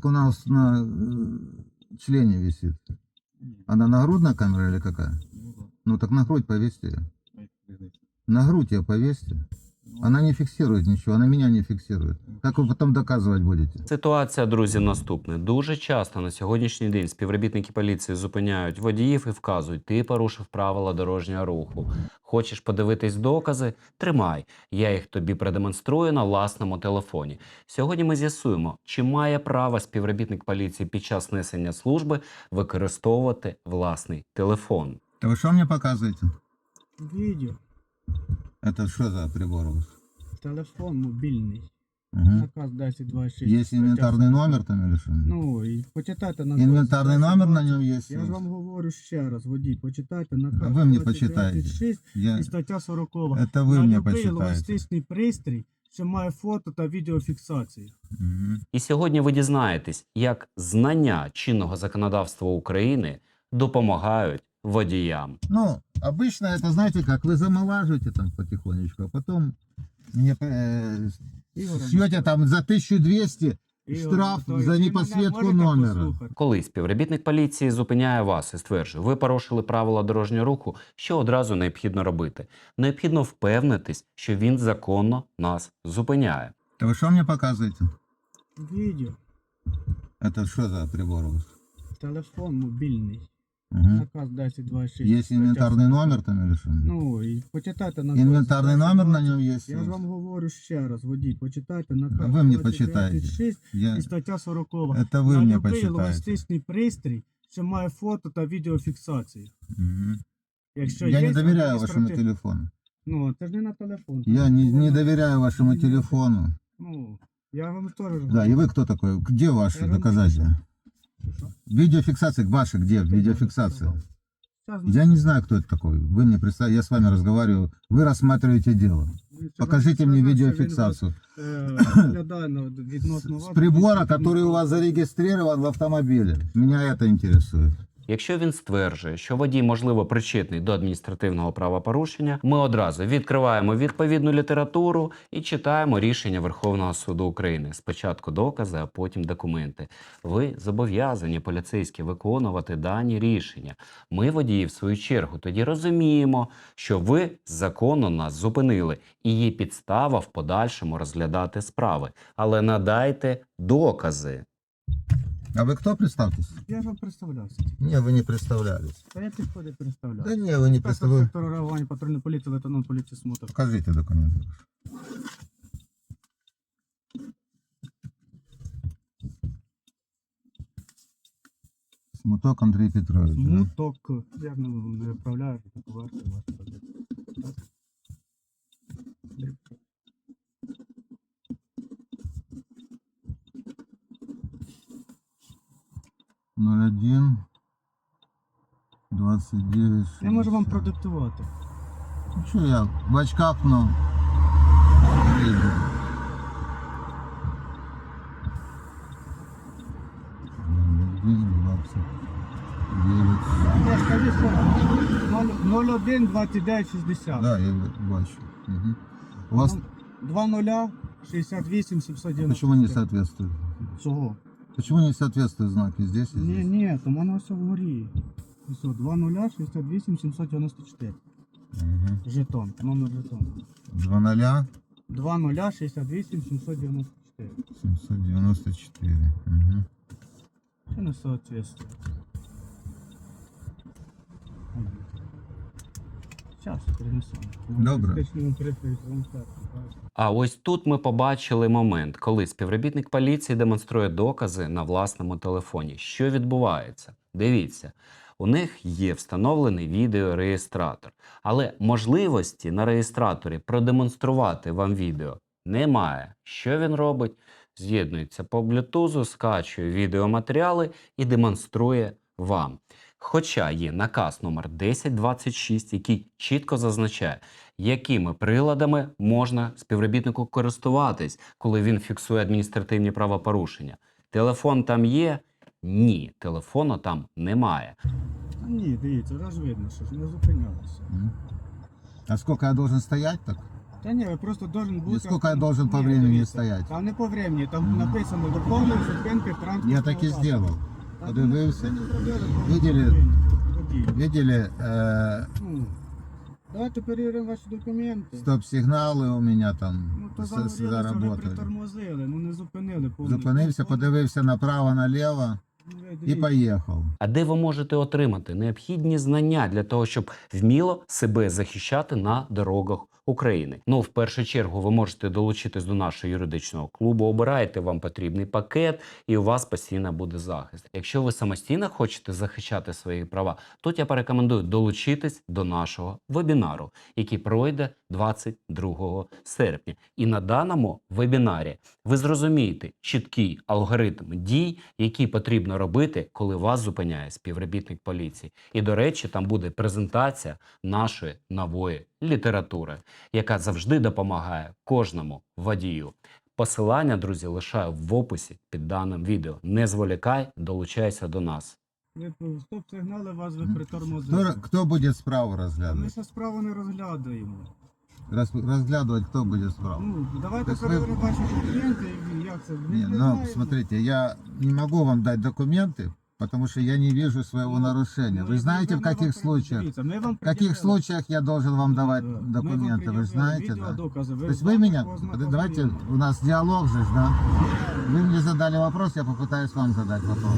Так у нас на э, члене висит. Она нагрудная камера или какая? Ну так на грудь повесьте ее. На грудь ее повесьте. Она не фиксирует ничего, она меня не фиксирует. Как вы потом доказывать будете? Ситуація, друзі, наступна. Дуже часто на сьогоднішній день співробітники поліції зупиняють водіїв і вказують, ти порушив правила дорожнього руху. Хочеш подивитись докази? Тримай. Я їх тобі продемонструю на власному телефоні. Сьогодні ми з'ясуємо, чи має право співробітник поліції під час несення служби використовувати власний телефон. Да вы что мне показываете? Відео, Это что за прибор у вас? телефон мобільний. Мгм. Наказ 1026. Есть инвентарный номер там или что? Ну, і почитайте наказ. Инвентарный номер на 1026. нем есть? Я ж вам говорю ще раз, водій, почитайте наказ. А ви мені 1026 Я... і стаття 40. Это вы на мне любий почитаете. логістичний пристрій, що має фото та відеофіксацію. Мгм. І сьогодні ви дізнаєтесь, як знання чинного законодавства України допомагають водіям. Ну, обычно это, знаете как, вы замолаживаете там потихонечку, а потом мне э, Ігор шьете там за 1200 Ігор штраф Анатолійович, за ви мене непосвідку можете номера. послухати? Коли співробітник поліції зупиняє вас і стверджує, ви порушили правила дорожнього руху, що одразу необхідно робити? Необхідно впевнитись, що він законно нас зупиняє. Да вы что мне показываете? Відео, Это что за прибор у вас? телефон мобільний. Мгм. Наказ 1026. Есть стаття инвентарный 40. номер там или что? Ну, і почитайте наказ. Инвентарный номер на 1026. нем есть? Я ж вам говорю ще раз, водій, почитайте наказ. А ви мені 1026 Я... і стаття 40. Это вы на мне любий почитаете. логістичний пристрій, що має фото та відеофіксацію. Мгм. Якщо Я є не доверяю вашему адміністратив- телефону. Ну, це ж не на телефон. Я не, не Воно- доверяю вашему телефону. Ну, я вам теж Да, и вы кто такой? Где ваши Я вам доказательства? Що? Видеофиксация ваша где? Видеофиксация. Щас Я не знаю, кто это такой. Вы мне представляете, я с вами разговариваю. Вы рассматриваете дело. він ще Покажите вам мне сказав, що він видеофиксацию. вас, е, розглядає на- відносно С вас, прибора, відносно который у вас зарегистрирован в автомобиле. Меня это интересует. Якщо він стверджує, що водій, можливо, причетний до адміністративного правопорушення, ми одразу відкриваємо відповідну літературу і читаємо рішення Верховного суду України. Спочатку докази, а потім документи. Ви зобов'язані поліцейські виконувати дані рішення. Ми, водії, в свою чергу, тоді розуміємо, що ви законно нас зупинили, і є підстава в подальшому розглядати справи. Але надайте докази. А вы кто, представьтесь? Я ж вам представлявся. Не, вы не представлялись. Та я підходи представляв. Да не, вы не Інспектор представляете. сектора реагування патрульної поліції, лейтенант поліції Смуток. Покажите документы. Смуток Андрей Петрович. да? Смуток. Як не, не вправляю, один двадцать девять. Я можу вам 60. продиктувати. Ну что я в очках, но... Один двадцать девять. Я скажу, що 01 29 60. Да, я бачу. Мгм. У вас 20 68 790. почему не соответствует? Чого? Почему не соответствуют знаки здесь и Ні, здесь? ні, там воно все вгорі. І що, 20 68 794. Мгм. Жетон, номер жетона. Два ноля 20 68 794. 794. Мгм. Це не соответствує. Зараз принесемо. Добре. Так. А ось тут ми побачили момент, коли співробітник поліції демонструє докази на власному телефоні. Що відбувається? Дивіться, у них є встановлений відеореєстратор, але можливості на реєстраторі продемонструвати вам відео немає. Що він робить? З'єднується по блютузу, скачує відеоматеріали і демонструє вам. Хоча є наказ номер 1026, який чітко зазначає, якими приладами можна співробітнику користуватись, коли він фіксує адміністративні правопорушення. Телефон там є? Ні, телефону там немає. Ні, дивіться, раз видно, що ж не зупинялися. Мгм. А сколько я должен стоять так? Та ні, ви просто должен бути... И сколько я должен по Ні, времени дивіться, стоять? Там не по времени, там написано до повної зупинки транспортного Я так и засобу. сделал. Подивився. ви не зробили повної Видели? зупинки, водій. Видели, э, Ну, Давайте перевіримо ваші документи. стоп-сигнали у меня там Ну, то ви заработали. притормозили, ну не зупинили повністю. Зупинився, подивився направо, наліво Ну, ви і дивіться. поїхав. А де ви можете отримати необхідні знання для того, щоб вміло себе захищати на дорогах України? Ну, в першу чергу, ви можете долучитись до нашого юридичного клубу, обираєте вам потрібний пакет, і у вас постійно буде захист. Якщо ви самостійно хочете захищати свої права, то я порекомендую долучитись до нашого вебінару, який пройде 22 серпня. І на даному вебінарі ви зрозумієте чіткий алгоритм дій, які потрібно робити, коли вас зупиняє співробітник поліції. І, до речі, там буде презентація нашої нової літератури, яка завжди допомагає кожному водію. Посилання, друзі, лишаю в описі під даним відео. Не зволікай, долучайся до нас. Ви стоп-сигнали вас ви Хто, притормозили. хто буде справу А Ми ще справу не розглядаємо. Роз, розглядувати, хто буде справу? Ну, давайте Так ви- перевіримо ваші документи, і як це? Не, ну, смотрите, я не могу вам дать документы, потому что я не вижу своего Ну, нарушения. ну, Вы знаете, в ви нам каких вам- случаях? Дивіться, ми вам В каких пред'явили- случаях я должен вам давать Е, ми вам документы, вы пред'явили знаете, да? відеодокази, То есть з вы вами меня, позна- давайте, познайомі. у нас диалог же, да? Вы мне задали вопрос, я попытаюсь вам задать вопрос.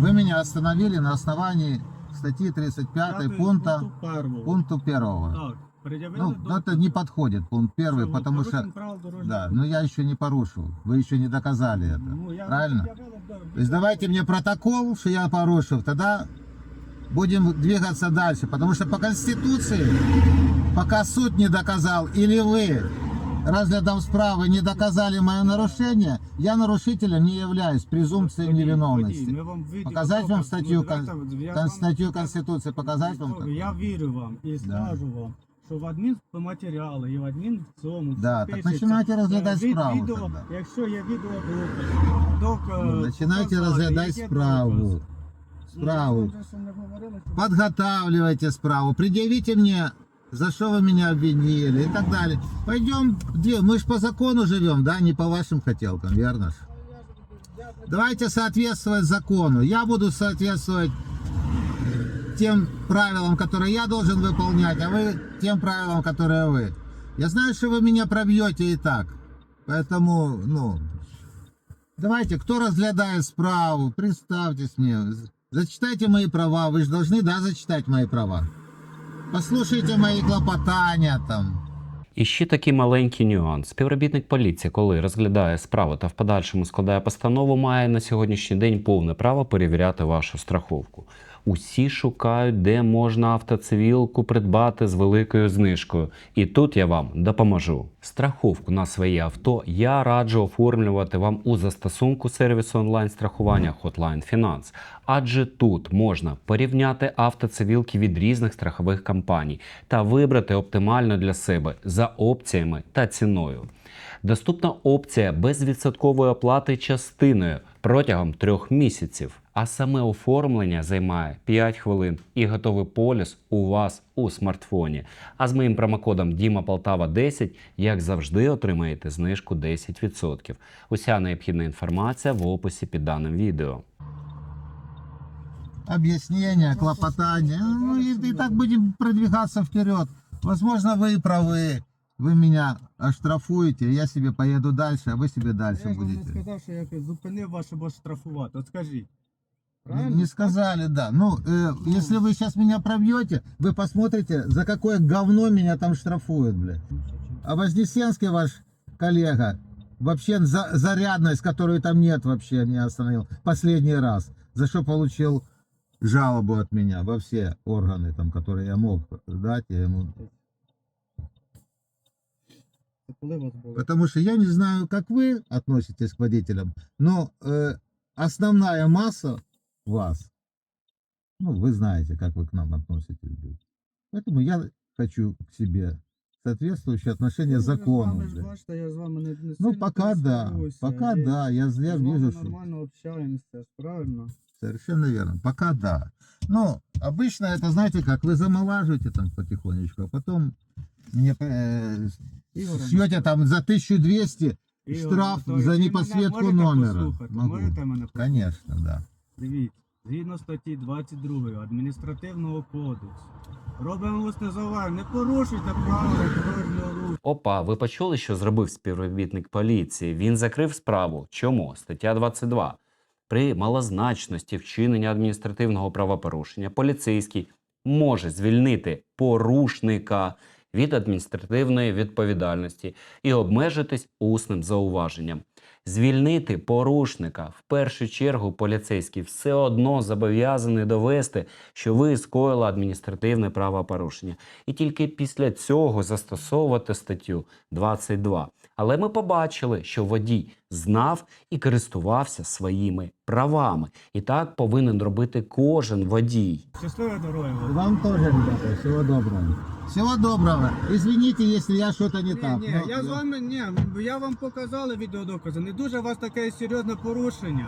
Вы меня остановили на основании статьи 35 П'ятий пункта, пункту першого. пункту первого. Так, пред'явили Ну, до- это не подходит, пункт первый, Що, потому порушень что, правил дорожнього да, руху. но я еще не порушил, вы еще не доказали это. Ну, я Правильно? пред'явила до- То есть давайте мне протокол, что я порушил, тогда будем двигаться дальше. Потому что по Конституции, пока суд не доказал, или вы разглядом справы не доказали мое нарушение, я нарушителем не являюсь, презумпцией Водій, водій, невиновности. ми вам відео Показать вам доказ, статью, ну, давайте, я Кон- вам- статью Конституции, показать вам? Добре, Я вірю вам і скажу вам, що в адмінматеріали і в адмін цьому Да, так пишеться, починайте розглядати е, від справу Відео, тогда. якщо є відео док, Ну, Начинайте розглядати справу. Справу. Подготавливайте справу, предъявите мне, за что вы меня обвинили и так далее. Пойдем, где- мы же по закону живем, да, не по вашим хотелкам, верно ж? Давайте соответствовать закону. Я буду соответствовать тем правилам, которые я должен выполнять, а вы тем правилам, которые вы. Я знаю, что вы меня пробьете и так. Поэтому, ну, давайте, кто разглядает справу, представьтесь мне, з- зачитайте мои права. Вы же должны, да, зачитать мои права. Послушайте мои клопотания там. І ще такий маленький нюанс. Співробітник поліції, коли розглядає справу та в подальшому складає постанову, має на сьогоднішній день повне право перевіряти вашу страховку. Усі шукають, де можна автоцивілку придбати з великою знижкою. І тут я вам допоможу. Страховку на своє авто я раджу оформлювати вам у застосунку сервісу онлайн-страхування Hotline Finance. Адже тут можна порівняти автоцивілки від різних страхових компаній та вибрати оптимально для себе за опціями та ціною. Доступна опція безвідсоткової оплати частиною протягом трьох місяців А саме оформлення займає 5 хвилин і готовий поліс у вас у смартфоні. А з моїм промокодом Діма Полтава 10, як завжди, отримаєте знижку 10%. Уся необхідна інформація в описі під даним відео. Объяснения, клопотания. Ну и, и так будем продвигаться вперед. Возможно, вы и правы. Вы меня оштрафуете, я себе поеду дальше, а вы себе дальше Я ж вам не будете. сказав, що я зупинив вас, щоб вас штрафувати. От скажіть. Не, Правильно? не сказали, да. Ну, э, если вы сейчас меня пробьете, вы посмотрите, за какое говно меня там штрафуют, блядь. А Вознесенский ваш коллега, вообще за, зарядность, которую там нет вообще, меня остановил последний раз. За что получил жалобу от меня во все органы, там, которые я мог дать, я ему. Потому что я не знаю, как вы относитесь к водителям, но э, основная масса вас, ну, вы знаете, как вы к нам относитесь. блядь. Поэтому я хочу к себе соответствующее отношение Ну, закону. ви з вами ж блядь. бачите, я з вами не, не Ну, сильно пока да, користуюся, пока і да, я, я з вами вижу, что нормально общаємося, правильно? совершенно верно, пока да. Ну, обычно это, знаете, как вы замолаживаете там потихонечку, а потом Мне, э, Ігор шьете там за 1200, Ігор штраф Анатолійович, за ви мене непосвідку можете номера. послухати? Могу. Можете мене послухати? конечно, да. Дивіться, згідно статті 22 адміністративного кодексу. Робимо усне не порушуйте правила дорожнього руху. Опа, ви почули, що зробив співробітник поліції? Він закрив справу. Чому? Стаття 22. При малозначності вчинення адміністративного правопорушення поліцейський може звільнити порушника від адміністративної відповідальності і обмежитись усним зауваженням. Звільнити порушника в першу чергу поліцейський все одно зобов'язаний довести, що ви скоїли адміністративне правопорушення, і тільки після цього застосовувати статтю 22. Але ми побачили, що водій знав і користувався своїми правами, і так повинен робити кожен водій. Щасливої дороги вам. Вам тоже, ребята, всего доброго. Всего доброго. Извините, если я что-то не Ні, так. ні, но я з вами, ні, я вам показали відеодокази. Не дуже у вас таке серйозне порушення.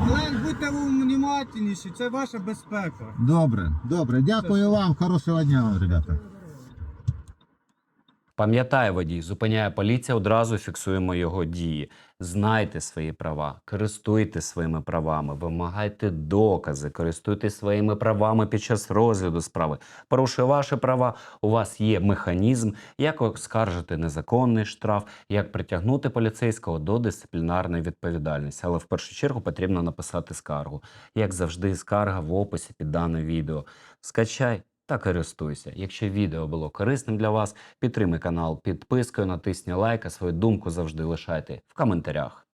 Але будьте внимательніші, це ваша безпека. Добре, добре. Дякую вам. Хорошого дня вам, ребята. Пам'ятає водій, зупиняє поліція, одразу фіксуємо його дії. Знайте свої права, користуйтесь своїми правами, вимагайте докази, користуйтесь своїми правами під час розгляду справи. Порушує ваші права, у вас є механізм, як оскаржити незаконний штраф, як притягнути поліцейського до дисциплінарної відповідальності. Але в першу чергу потрібно написати скаргу. Як завжди, скарга в описі під даним відео. Скачай та користуйся. Якщо відео було корисним для вас, підтримай канал підпискою, натисні лайк, а свою думку завжди лишайте в коментарях.